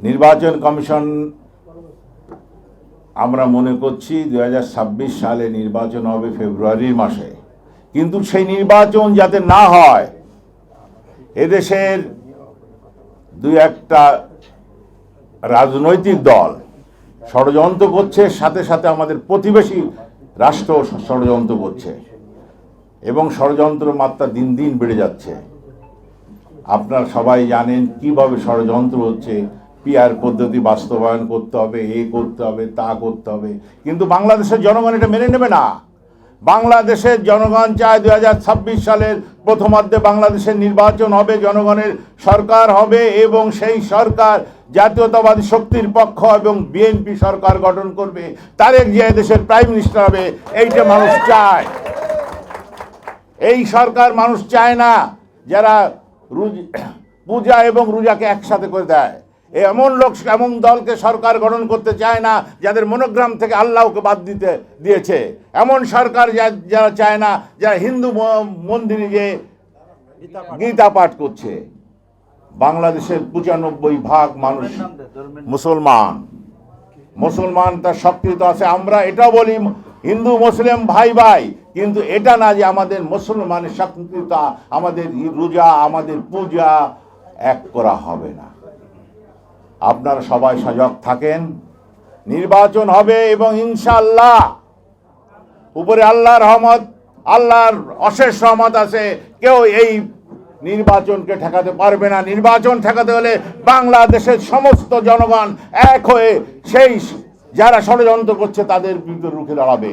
নির্বাচন কমিশন, আমরা মনে করছি দুই হাজার ছাব্বিশ সালে নির্বাচন হবে ফেব্রুয়ারির মাসে। কিন্তু সেই নির্বাচন যাতে না হয়, এদেশের দুই একটা রাজনৈতিক দল ষড়যন্ত্র করছে, সাথে সাথে আমাদের প্রতিবেশী রাষ্ট্র ষড়যন্ত্র করছে এবং ষড়যন্ত্র মাত্রা দিন দিন বেড়ে যাচ্ছে। আপনারা সবাই জানেন কীভাবে ষড়যন্ত্র হচ্ছে পিআর পদ্ধতি বাস্তবায়ন করতে হবে, এ করতে হবে, তা করতে হবে। কিন্তু বাংলাদেশের জনগণ এটা মেনে নেবে না। বাংলাদেশের জনগণ চায় দু হাজার ছাব্বিশ সালের প্রথমার্ধে বাংলাদেশের নির্বাচন হবে, জনগণের সরকার হবে এবং সেই সরকার জাতীয়তাবাদী শক্তির পক্ষ এবং বিএনপি সরকার গঠন করবে। তারেক জিয়া দেশের প্রাইম মিনিস্টার হবে, এইটা মানুষ চায়। এই সরকার মানুষ চায় না, যারা রুজ- পূজা এবং রোজাকে একসাথে করে দেয়। এমন লোক এমন দলকে সরকার গঠন করতে চায় না যাদের মনোগ্রাম থেকে আল্লাহকে বাদ দিতে দিয়েছে। এমন সরকার যা- যারা চায় না যারা হিন্দু মন্দিরে যে গীতা পাঠ করছে। বাংলাদেশের পঁচানব্বই ভাগ মানুষ মুসলমান। মুসলমান তার সক্রিয়তা আছে। আমরা এটা বলি হিন্দু মুসলিম ভাই ভাই কিন্তু এটা না যে আমাদের মুসলমানের সক্রিয়তা আমাদের রোজা আমাদের পূজা এক করা হবে না। আপনারা সবাই সজাগ থাকেন। নির্বাচন হবে এবং ইনশাআল্লাহ উপরে আল্লাহর রহমত, আল্লাহর অশেষ রহমত আছে। কেউ এই নির্বাচনকে ঠেকাতে পারবে না। নির্বাচন ঠেকাতে হলে বাংলাদেশের সমস্ত জনগণ এক হয়ে সেই যারা ষড়যন্ত্র করছে তাদের বিরুদ্ধে রুখে দাঁড়াবে।